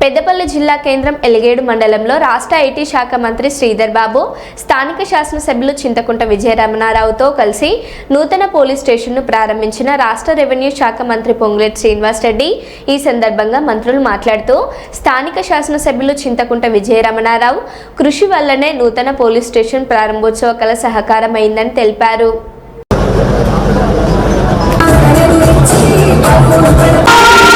పెద్దపల్లి జిల్లా కేంద్రం ఎలిగేడు మండలంలో రాష్ట్ర ఐటీ శాఖ మంత్రి శ్రీధర్ బాబు స్థానిక శాసనసభ్యులు చింతకుంట విజయరమణారావుతో కలిసి నూతన పోలీస్ స్టేషన్ను ప్రారంభించిన రాష్ట్ర రెవెన్యూ శాఖ మంత్రి పొంగులేటి శ్రీనివాస్ రెడ్డి ఈ సందర్భంగా మంత్రులు మాట్లాడుతూ స్థానిక శాసనసభ్యులు చింతకుంట విజయరమణారావు కృషి వల్లనే నూతన పోలీస్ స్టేషన్ ప్రారంభోత్సవ కల సహకారమైందని తెలిపారు. గా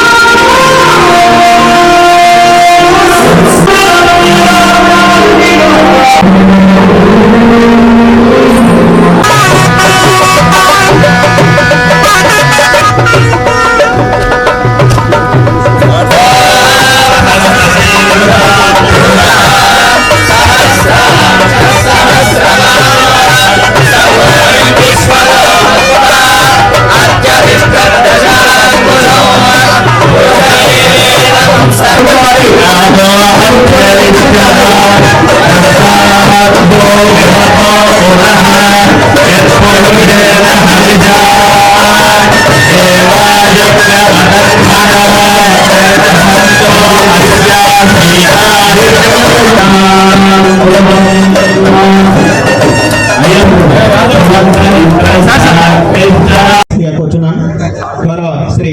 గౌరవ శ్రీ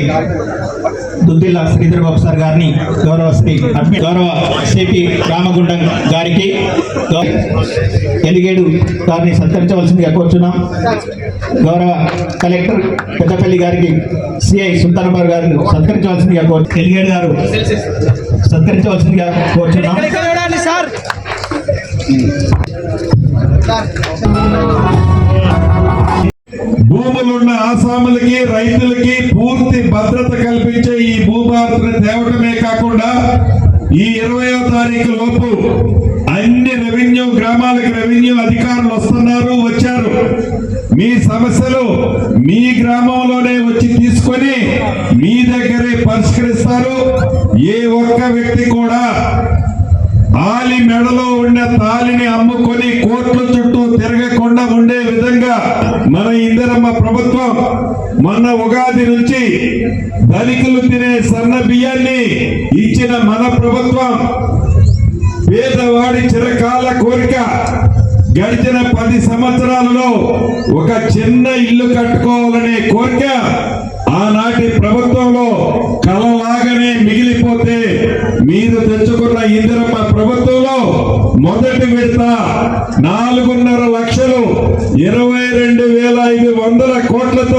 దుద్దిల్ల శ్రీధర్ బాబు సార్ గారిని గౌరవ శ్రీ గౌరవ సిపి రామగుండం గారికి ఎలిగేడు గారిని సత్కరించవలసిందిగా కోరుచున్నాం. గౌరవ కలెక్టర్ పెద్దపల్లి గారికి సిఐ సుల్తానాబాద్ గారిని సత్కరించవలసిందిగా కోరు ఎలిగేడు గారు సత్కరించవలసిందిగా కోరుచున్నాం. ఆసాములకి రైతులకి పూర్తి భద్రత కల్పించే ఈ భూభారతను తేవటమే కాకుండా ఈ ఇరవయో తారీఖు లోపు అన్ని రెవెన్యూ గ్రామాలకు రెవెన్యూ అధికారులు వస్తున్నారు వచ్చారు. మీ సమస్యలు మీ గ్రామంలోనే వచ్చి తీసుకొని మీ దగ్గరే పరిష్కరిస్తారు. ఏ ఒక్క వ్యక్తి కూడా ఆలి మెడలో ఉన్న తాలిని అమ్ముకొని కోర్టుల చుట్టూ తిరగకుండా ఇందిరమ్మ ప్రభుత్వం మొన్న ఉగాది నుంచి ధనికులు తినే సన్న బియ్యాన్ని ఇచ్చిన మన ప్రభుత్వం పేదవాడి చిరకాల కోరిక గడిచిన పది సంవత్సరాలలో ఒక చిన్న ఇల్లు కట్టుకోవాలనే కోరిక ఆనాటి ప్రభుత్వంలో కలలాగానే మిగిలిపోతే మీరు తెచ్చుకున్న ఇందిరమ్మ ప్రభుత్వంలో మొదటి విడత నాలుగున్నర లక్షలు ఇరవై రెండు వేల ఐదు వందల కోట్లతో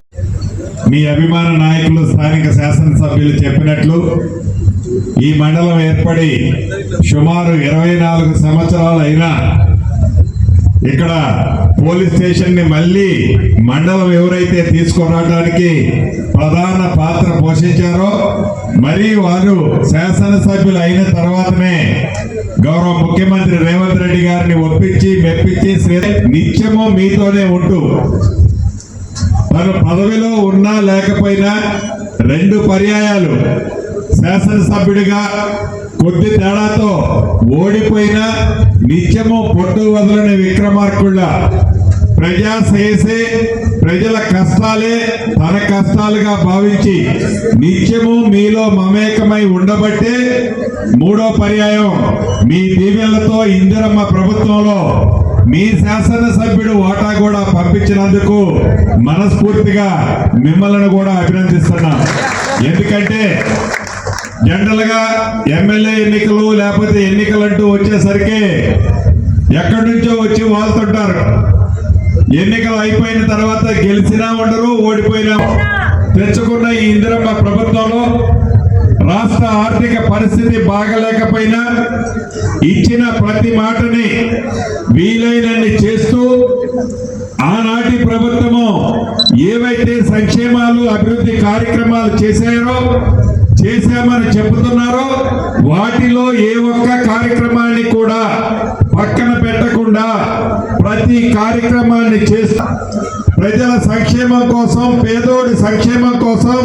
మీ అభిమాన నాయకులు స్థానిక శాసనసభ్యులు చెప్పినట్లు ఈ మండలం ఏర్పడి సుమారు ఇరవై నాలుగు సంవత్సరాలు అయినా ఇక్కడ పోలీస్ స్టేషన్ని మళ్ళీ మండలం ఎవరైతే తీసుకురావడానికి ప్రధాన పాత్ర పోషించారో మరి వారు శాసనసభ్యులు అయిన తర్వాతనే గౌరవ ముఖ్యమంత్రి రేవంత్ రెడ్డి గారిని ఒప్పించి మెప్పించి శ్రీ- నిత్యము మీతోనే ఉంటూ తను పదవిలో ఉన్నా లేకపోయినా రెండు పర్యాయాలు శాసనసభ్యుడిగా కొద్ది తేడాతో ఓడిపోయిన నిత్యము పొట్టు వదలని విక్రమార్కుళ్ళ ప్రజా శ్రేయసే ప్రజల కష్టాలే తన కష్టాలుగా భావించి నిత్యము మీలో మమేకమై ఉండబట్టే మూడో పర్యాయం మీ దీవెనలతో ఇందిరమ్మ ప్రభుత్వంలో మీ శాసనసభ్యుడు వాటా కూడా పంపించినందుకు మనస్ఫూర్తిగా మిమ్మల్ని కూడా అభినందిస్తున్నాం ఎందుకంటే జనరల్గా ఎమ్మెల్యే ఎన్నికలు లేకపోతే ఎన్నికలు అంటూ వచ్చేసరికి ఎక్కడి నుంచో వచ్చి వాళ్తుంటారు. ఎన్నికలు అయిపోయిన తర్వాత గెలిచినా ఉండరు ఓడిపోయినా తెచ్చుకున్న ఈ ఇందిరమ్మ ప్రభుత్వంలో రాష్ట్ర ఆర్థిక పరిస్థితి బాగలేకపోయినా ఇచ్చిన ప్రతి మాటని వీలైనన్ని చేస్తూ ఆనాటి ప్రభుత్వము ఏవైతే సంక్షేమాలు అభివృద్ధి కార్యక్రమాలు చేశారో చేశామని చెబుతున్నారో వాటిలో ఏ ఒక్క కార్యక్రమాన్ని కూడా పక్కన పెట్టకుండా ప్రతి కార్యక్రమాన్ని చేస్తా. ప్రజల సంక్షేమం కోసం పేదోడి సంక్షేమం కోసం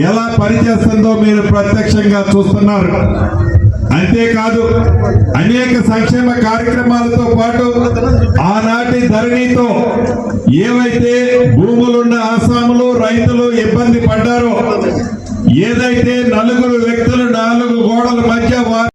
ఎలా పనిచేస్తుందో మీరు ప్రత్యక్షంగా చూస్తున్నారు. అంతేకాదు అనేక సంక్షేమ కార్యక్రమాలతో పాటు ఆనాటి ధరణితో ఏవైతే భూములున్న ఆసాములు రైతులు ఇబ్బంది పడ్డారో ఏదైతే నలుగురు వ్యక్తులు నాలుగు గోడల మధ్య